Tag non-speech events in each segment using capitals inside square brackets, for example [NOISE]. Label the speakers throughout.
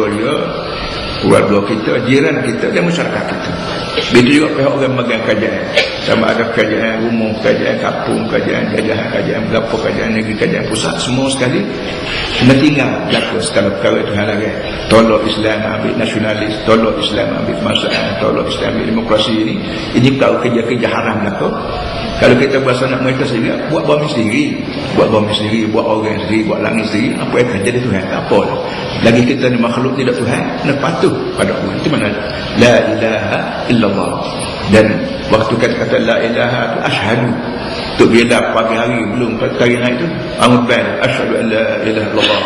Speaker 1: keluarga dia keluarga kita jiran kita dan masyarakat kita. Begitu juga pihak orang megang kajian. Sama ada kajian umum kajian kampung kajian kajian kajian berapa kajian negeri kajian pusat semua sekali. Kena tinggal jaga segala perkara itu hal lagi. Tolak Islam ambil nasionalis tolak Islam ambil masalah tolak Islam ambil demokrasi ini. Ini kau kerja-kerja haram kau kalau kita berasa nak mereka sendiri buat bumi sendiri. Buat bumi sendiri buat orang sendiri buat langit sendiri apa yang akan jadi Tuhan apa. Lah lagi kita ni makhluk tidak Tuhan kena patuh pada Allah itu mana? La ilaha illallah. Dan waktu kata-kata la ilaha itu ashadu tu bila pagi hari belum pagi hari itu amun bain ashadu an la ilaha illallah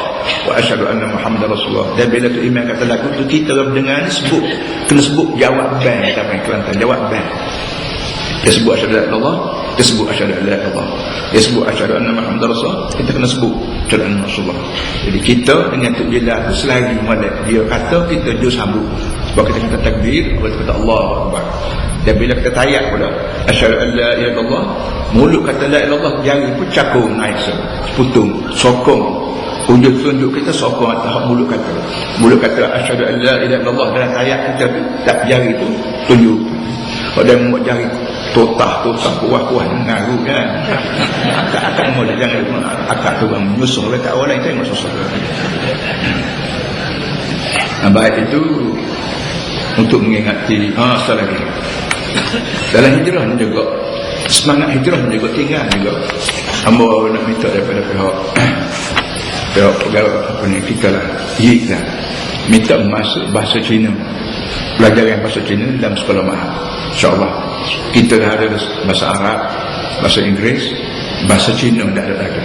Speaker 1: wa ashadu anna muhammad rasulullah. Dan bila tu imam kata lagu tu kita dengar ni sebut kena sebut jawab bain siapa yang kelantan jawab bain dia sebut asyhadu an la dia sebut asyhadu an la ilaha dia sebut asyhadu anna muhammadar rasul kita kena sebut anna rasulullah? Jadi kita dengan tu jelas selagi molek dia kata kita jus sambut. Sebab kita kata takbir kita kata Allah akbar. Dan bila kita tayak pula asyhadu an la ilaha illallah mulut kata la ilaha illallah jari pun cakung naik seputung sokong. Ujung tunjuk kita sokong atas mulut kata. Mulut kata asyhadu an la illallah dalam tayak kita tak jari tu tunjuk. Dia mau jari totah totah kuah-kuah ngaruh kan? Akak-akak mau dia jangan akak tu bang menyusul dekat orang lain tengok susul nah, baik itu untuk mengingati ah salah lagi. Dalam hijrah ni juga semangat hijrah ni juga tinggal juga. Hamba nak minta daripada pihak [COUGHS] pihak pegawai apa ni kita lah kita minta masuk bahasa Cina. Belajar yang bahasa Cina dalam sekolah mahal. insyaAllah. Kita dah ada bahasa Arab bahasa Inggeris bahasa Cina dah ada. Lagi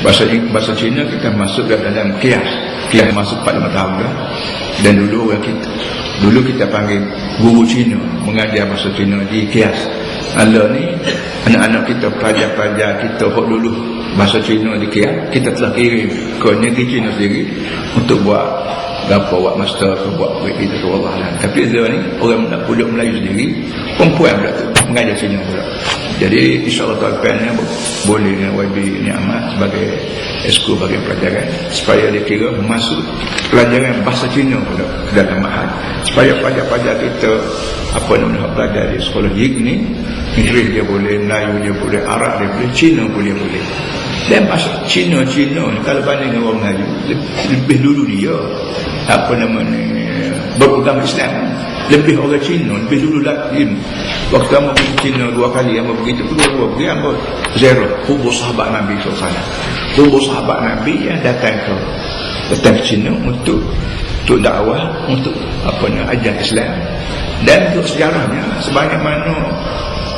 Speaker 1: bahasa bahasa Cina kita masuk dalam kias. Kias masuk pada tahun dah. Dan dulu orang kita dulu kita panggil guru Cina mengajar bahasa Cina di kias. Allah ni anak-anak kita pelajar-pelajar kita hok dulu bahasa Cina di kias kita telah kirim ke negeri Cina sendiri untuk buat Gapa buat master ke buat kita tu Allah lah. Tapi dia ni orang nak pulang Melayu sendiri, perempuan pula tu mengajar Cina pula. Jadi insya-Allah tuan-tuan boleh dengan YB ni amat sebagai esko bagi pelajaran supaya dia kira masuk pelajaran bahasa Cina pula dalam mahal. Supaya pelajar-pelajar kita apa nama belajar di sekolah ni Inggeris dia boleh, Melayu dia boleh, Arab dia boleh, Cina boleh boleh. Dan bahasa Cina Cina kalau banding dengan orang Melayu lebih, dulu dia apa nama ni beragama Islam lebih orang Cina lebih dulu lagi. Waktu kamu pergi Cina dua kali kamu begitu kedua dua pergi kamu zero. Kubur sahabat Nabi SAW kubur sahabat Nabi yang datang ke datang ke Cina untuk untuk dakwah untuk apa nama ajar Islam. Dan untuk sejarahnya sebanyak mana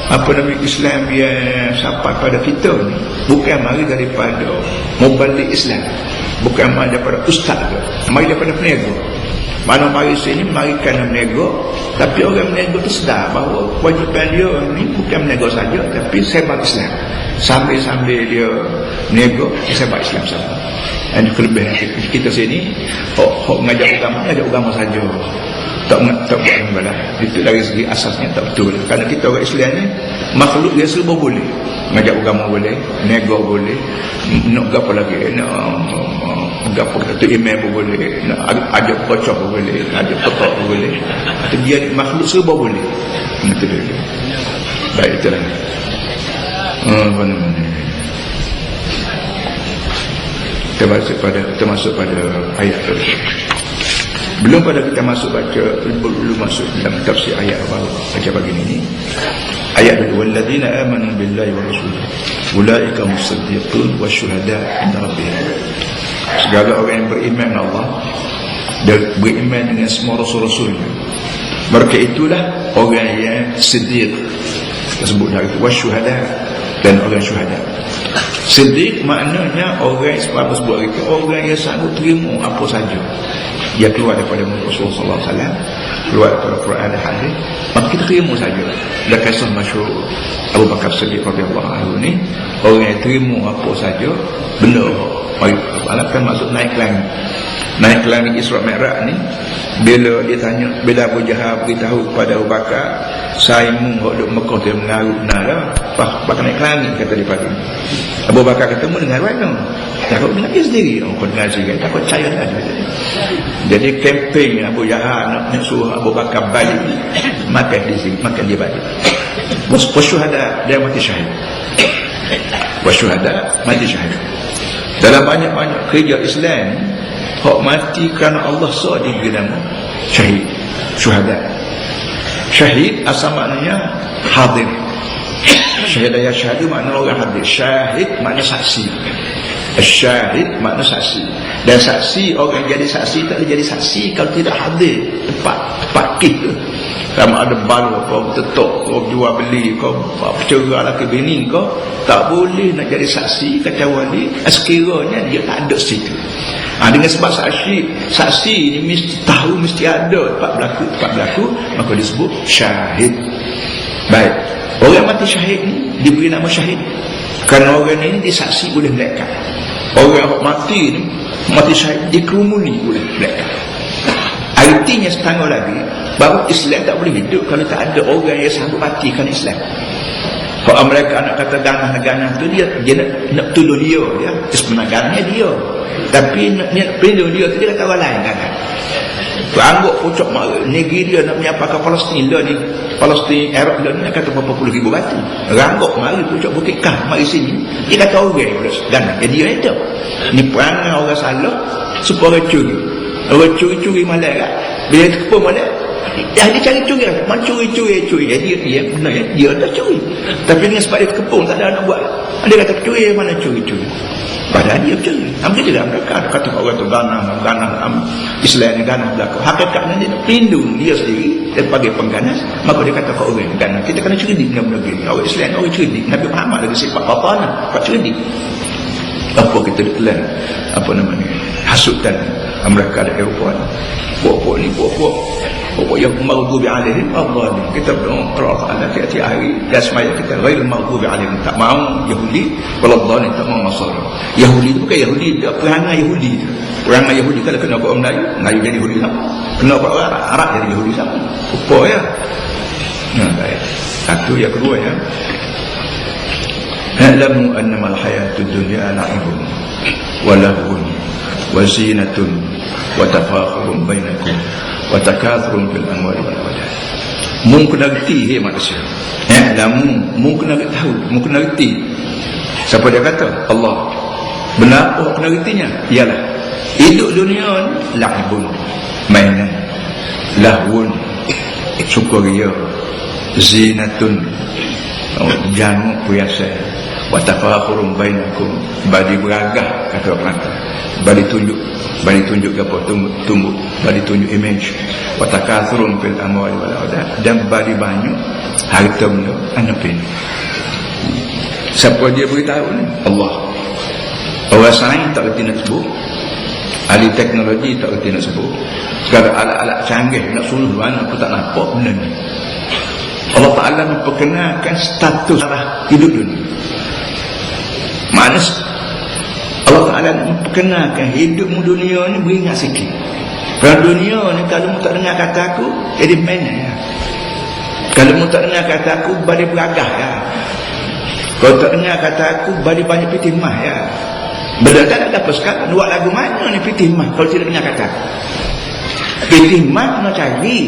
Speaker 1: apa nama Islam yang sampai pada kita ni? Bukan mari daripada mubalik Islam. Bukan mari daripada ustaz ke? Mari daripada peniaga mana mari sini mari kerana menego tapi orang menego tu sedar bahawa kewajipan dia ni bukan menego saja tapi sebar Islam. Sambil-sambil dia menego sebar Islam sama dan kelebihan kita sini hok, hok mengajar agama mengajar agama saja. Tak tak buat balas itu dari segi asasnya tak betul. Kerana kita orang Islam ni makhluk dia serba boleh. Ngajak agama boleh nego boleh nak apa lagi nak gapo kata email pun boleh nak ajak kocok pun boleh ajak petok pun boleh. Dia makhluk serba boleh. Itu dia. Baik itu lah apa namanya kita masuk pada kita masuk pada ayat tersebut belum pada kita masuk baca belum masuk dalam tafsir ayat baru baca begini ni. Ayat walladzina amanu billahi wa rasulih ulaika musaddiqun wasyuhada inda rabbihim. Segala orang yang beriman Allah dan beriman dengan semua rasul-rasul mereka itulah orang yang siddiq. Tersebut dari itu wasyuhada dan orang syuhada siddiq maknanya orang yang sebab itu orang yang sanggup terima apa saja. Dia keluar daripada Rasulullah SAW keluar daripada Quran dan hadis maka kita terima saja. Dan kisah masyur Abu Bakar Siddiq radhiyallahu anhu ni orang yang terima apa saja benda baik alatkan masuk naik langit. Naik langit Isra Mi'raj ni bila dia tanya bila Abu Jahal beritahu kepada Abu Bakar saya mu duk Mekah dia mengaruh benar lah bakal naik langit kata dia pagi Abu Bakar kata mu dengar mana takut dengar dia sendiri. Oh, kau dengar sendiri takut percaya lah jadi kempen Abu Jahal nak, suruh Abu Bakar balik. Makan di sini makan dia balik. Bos syuhada dia mati syahid. Bos syuhada mati syahid. Dalam banyak-banyak kerja Islam hak mati kerana Allah saja dia nama syahid syuhada syahid asal maknanya hadir. Syahid ayat syahid makna orang hadir. Syahid makna saksi. Syahid makna saksi. Dan saksi orang jadi saksi tak jadi saksi kalau tidak hadir. Tempat tempat kita sama ada balu kau tetok kau jual beli kau percerah laki bini kau tak boleh nak jadi saksi kecuali sekiranya dia tak ada situ. Ha, dengan sebab saksi saksi ini mesti tahu mesti ada tempat berlaku tempat berlaku maka disebut syahid. Baik. Orang mati syahid ni diberi nama syahid. Kerana orang ini disaksi oleh mereka. Orang yang mati ni mati syahid dikerumuni oleh mereka. Artinya setengah lagi bahawa Islam tak boleh hidup kalau tak ada orang yang sanggup matikan Islam. Kalau mereka nak kata ganah-ganah tu dia dia nak, nak tolong dia ya. sebenarnya dia. Tapi nak, nak pelindung dia tu dia kata orang lain kan. Tu anggap pucuk negeri dia nak menyapakan Palestin. Lah ni Palestin Arab lah ni kata berapa puluh ribu batu. Ranggok mari pucuk bukit kah mari sini. Dia kata orang dan jadi dia itu ni perangai orang salah supaya curi. Orang curi-curi malam kan bila kepun malam dia dia cari curi mana curi curi curi ya, dia dia benar ya dia dah curi tapi dengan sebab dia kepung tak ada nak buat dia kata curi mana curi curi Padahal dia bercuri. Hampir tidak mereka ada kata orang itu ganah, ganah Islam ni ganah belakang. Hakikatnya dia nak pelindung dia sendiri sebagai pengganas. Maka dia kata kau orang ganah. Kita kena cerdik dengan benda ini. Orang Islam orang cerdik. Nabi Muhammad lagi sifat batanah. Kau cerdik. Apa kita ditelan? Apa namanya? Hasutan mereka ada Eropah. Buat-buat ni, buat-buat. Yang maghdubi alaihim Allah kita berdoa Allah Taala tiap-tiap hari dan semaya kita. Ghair maghdubi alaihim tak mau Yahudi. Waladhdallin tak mau Nasara Yahudi itu bukan Yahudi dia perangai Yahudi perangai Yahudi kalau kena buat Melayu Melayu jadi Yahudi sama kena buat Arab Arab jadi Yahudi sama apa ya. Nah baik. Satu yang kedua ya. Alamu annama al-hayatu dunya la'ibun wa lahun fil amwali wal awlad mun kena reti he manusia. Ya dan mun kena tahu mun kena reti siapa dia kata? Allah. Benar oh kena retinya ialah. Hidup dunia ni lahbun mainan. Lahun syukuria zinatun. Oh, jangan wa tafakhurun bainakum. Badi beragah kata orang badi tunjuk bagi tunjuk apa? Tumbuh, tumbuh. Bagi tunjuk image. Watakathurun fil amwali wal aulad dan bagi banyak harta benda anak ini siapa dia beritahu ni? Allah. Orang sains tak reti nak sebut. Ahli teknologi tak reti nak sebut. Segala alat-alat canggih nak suruh mana aku tak nampak benda ni. Allah Ta'ala memperkenalkan status hidup dunia mana Allah Ta'ala memperkenalkan hidup dunia ni beringat sikit. Kerana dunia ni kalau mu tak dengar kata aku jadi mana ya kalau mu tak dengar kata aku balik beragah ya kalau tak dengar kata aku balik banyak pitih mah ya benda tak ada apa sekarang buat lagu mana ni pitih mah kalau tidak dengar kata aku? Pitih mah kena cari.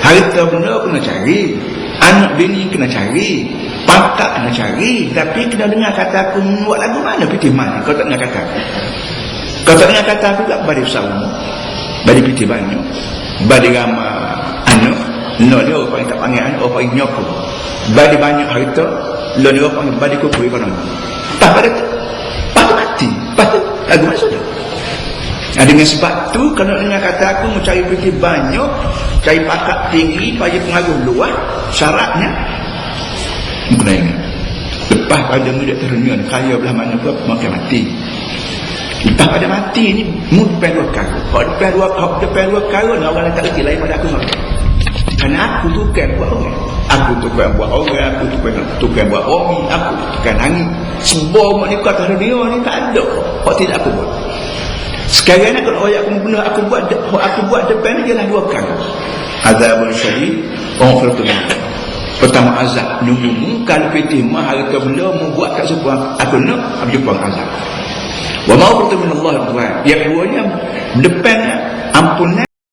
Speaker 1: Harta benda kena cari. Anak bini kena cari pakak kena cari tapi kena dengar kata aku buat lagu mana pitih mana kau tak dengar kata aku? Kau tak dengar kata aku tak? Badi usahamu badi pitih banyak badi ramah anak no dia orang yang tak panggil anak orang yang nyokong badi banyak harta lo ni orang panggil badi kuku ikon tak pada patut mati. Patut. Lagu mana sudah Nah, dengan sebab tu kalau dengar kata aku mau cari pergi banyak, cari pakak tinggi, bagi pengaruh luar, syaratnya kena ingat. Lepas pada muda terunian, kaya belah mana pun makin mati. Lepas pada mati ni, mu depan dua kara. Kalau depan dua kara, depan dua kara, ni orang tak lagi lain pada aku makin. Kerana aku tukar buat orang. Aku tukar buat orang, aku tukar, tukar buat orang, aku tukar angin. Semua ni kata dunia ni tak ada. Kok tidak aku buat. Sekarang ni kalau orang aku bunuh aku buat aku buat depan ni ialah dua perkara maghfiratun min Allah. Pertama azab. Nunggu kalau pitih mah harta benda mu buat kat siapa aku nak aku jumpa azab. Wa maghfiratun min Allah Tuhan. Yang keduanya depan ampunan